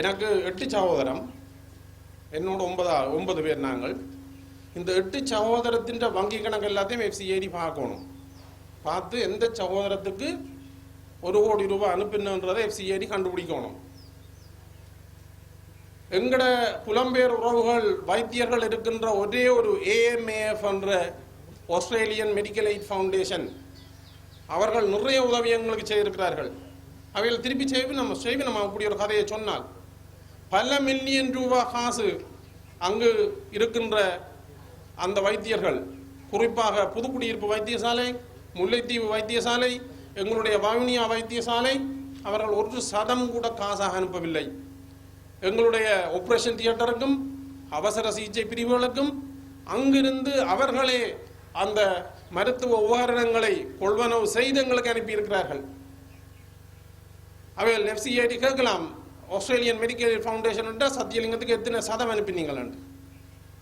எனக்கு எட்டு சகோதரம். என்னோட ஒன்பதா ஒன்பது பேர் நாங்கள். இந்த எட்டு சகோதரத்தின் வங்கி கணக்கு எல்லாத்தையும் எஃப்சிஏடி பார்க்கணும். பார்த்து எந்த சகோதரத்துக்கு ஒரு கோடி ரூபாய் அனுப்பினன்றதை எஃப்சிஏடி கண்டுபிடிக்கணும். எங்கட புலம்பெயர் உறவுகள் வைத்தியர்கள் இருக்கின்ற ஒரே ஒரு ஏஎம்ஏஎஃப் என்ற ஆஸ்திரேலியன் மெடிக்கல் எய்ட் ஃபவுண்டேஷன் அவர்கள் நிறைய உதவி எங்களுக்கு செய்திருக்கிறார்கள். அவைகள் திருப்பி செய்வி நம்ம செய்வி நம்ம அப்படி ஒரு கதையை சொன்னால் பல மில்லியன் ரூபா காசு அங்கு இருக்கின்ற அந்த வைத்தியர்கள் குறிப்பாக புதுக்குடியிருப்பு வைத்தியசாலை முல்லைத்தீவு வைத்தியசாலை எங்களுடைய வவுனியா வைத்தியசாலை அவர்கள் ஒரு சதம் கூட காசாக அனுப்பவில்லை. எங்களுடைய ஆப்ரேஷன் தியேட்டருக்கும் அவசர சிகிச்சை பிரிவுகளுக்கும் அங்கிருந்து அவர்களே அந்த மருத்துவ உபகரணங்களை கொள்வனவு செய்து எங்களுக்கு அனுப்பியிருக்கிறார்கள். அவைகள் எஃப்சிஐடி கேட்கலாம். ஆஸ்திரேலியன் மெடிக்கல் ஃபவுண்டேஷன் சத்தியலிங்கத்துக்கு எத்தனை சதம் அனுப்பினீங்கள்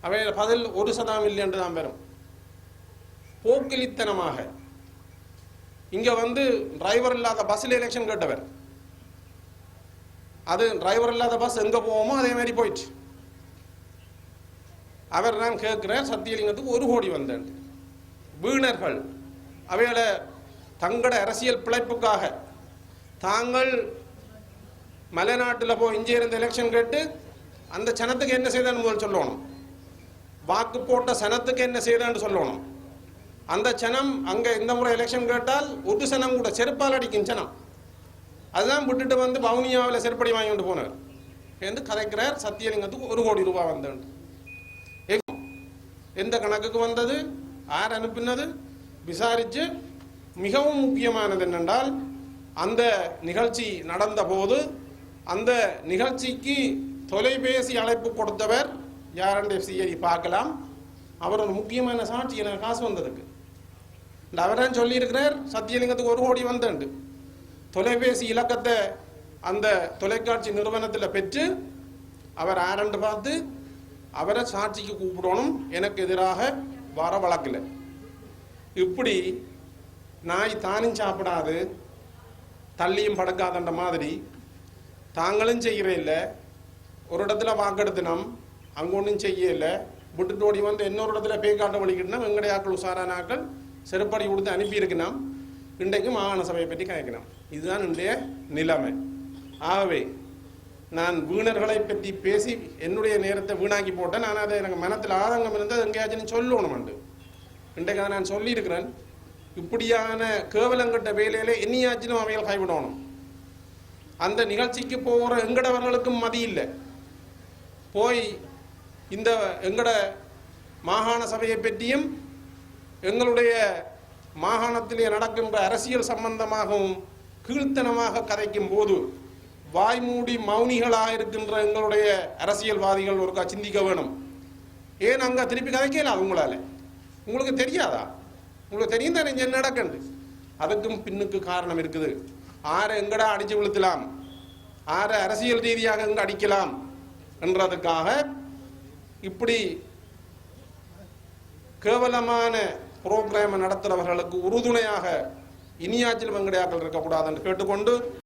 அவை பதில் ஒரு சதம் இல்லை என்று தான் பெறும் போக்கிலித்தனமாக இங்க வந்து டிரைவர் இல்லாத பஸ்ஸில் எலெக்ஷன் கேட்டவர் அது டிரைவர் இல்லாத பஸ் எங்கே போவோமோ அதே மாதிரி போயிடுச்சு அவர் நான் கேட்கிறேன் சத்தியலிங்கத்துக்கு ஒரு கோடி வந்தேன் வீணர்கள் அவைகளை தங்கட அரசியல் பிழைப்புக்காக தாங்கள் மலைநாட்டில் போய் இங்கே இருந்த எலெக்ஷன் கேட்டு அந்த சனத்துக்கு என்ன செய்தான்னு முதல் சொல்லணும். வாக்கு போட்ட சனத்துக்கு என்ன செய்தான்னு சொல்லணும். அந்த சனம் அங்கே இந்த முறை எலெக்ஷன் கேட்டால் ஒரு சனம் கூட செருப்பால் அடிக்கும் சனம். அதுதான் விட்டுட்டு வந்து வவுனியாவில் செருப்படி வாங்கி கொண்டு போனார். என்று கதைக்கிறார் சத்தியலிங்கத்துக்கு ஒரு கோடி ரூபாய் வந்தேன் எந்த கணக்குக்கு வந்தது? யார் அனுப்பினது? விசாரித்து மிகவும் முக்கியமானது என்னென்றால் அந்த நிகழ்ச்சி நடந்த போது அந்த நிகழ்ச்சிக்கு தொலைபேசி அழைப்பு கொடுத்தவர் யாரென்று சிஐடி பார்க்கலாம். அவர் ஒரு முக்கியமான சாட்சி எனக்கு காசு வந்ததுக்கு. இந்த அவர் தான் சொல்லியிருக்கிறார் சத்தியலிங்கத்துக்கு ஒரு கோடி வந்தேன். தொலைபேசி இலக்கத்தை அந்த தொலைக்காட்சி நிறுவனத்தில் பெற்று அவர் ஆரண்டு பார்த்து அவரை சாட்சிக்கு கூப்பிடணும் எனக்கு எதிராக வர வழக்கில். இப்படி நாய் தானும் சாப்பிடாது தள்ளியும் படுக்காதன்ற மாதிரி தாங்களும் செய்கிற இல்லை. ஒரு இடத்துல வாக்கெடுத்தினோம் அங்கே ஒன்றும் செய்யல விட்டுட்டு ஓடி வந்து இன்னொரு இடத்துல பேய் காட்ட வலிக்கிட்டோம் எங்களுடைய ஆக்கள் உசாரான செருப்படி கொடுத்து அனுப்பியிருக்கணும். இன்றைக்கு மாகாண சபையை பற்றி கேட்கணும் இதுதான் இன்றைய நிலைமை. ஆகவே நான் வீணர்களை பற்றி பேசி என்னுடைய நேரத்தை வீணாக்கி போட்டேன். நான் அதை எனக்கு மனத்தில் ஆதங்கம் இருந்தது எங்கேயாச்சும் சொல்லணும் உண்டு இன்றைக்கு அதை நான் சொல்லியிருக்கிறேன். இப்படியான கேவலங்கட்ட வேலையில என்னையாச்சும் அவைகள் கைவிடணும். அந்த நிகழ்ச்சிக்கு போகிற எங்கடவர்களுக்கும் மதி இல்லை. போய் இந்த எங்கட மாகாண சபையை பற்றியும் எங்களுடைய மாகாணத்திலே நடக்கின்ற அரசியல் சம்பந்தமாகவும் கீழ்த்தனமாக கதைக்கும் போது வாய்மூடி மௌனிகளாக இருக்கின்ற எங்களுடைய அரசியல்வாதிகள் ஒருக்கா சிந்திக்க வேணும். ஏன் அங்கே திருப்பி கதைக்கலாம் உங்களால்? உங்களுக்கு தெரியாதா? உங்களுக்கு தெரியும் தானே இங்கே நடக்குது அதுக்கும் பின்னுக்கு காரணம் இருக்குது. ஆரை எங்கடா அடிச்சு விழுத்தலாம்? ஆரை அரசியல் ரீதியாக எங்க அடிக்கலாம்? என்றதுக்காக இப்படி கேவலமான புரோகிராமை நடத்துகிறவர்களுக்கு உறுதுணையாக இனியாச்சில் வெங்கடையாக்கள் இருக்கக்கூடாது என்று கேட்டுக்கொண்டு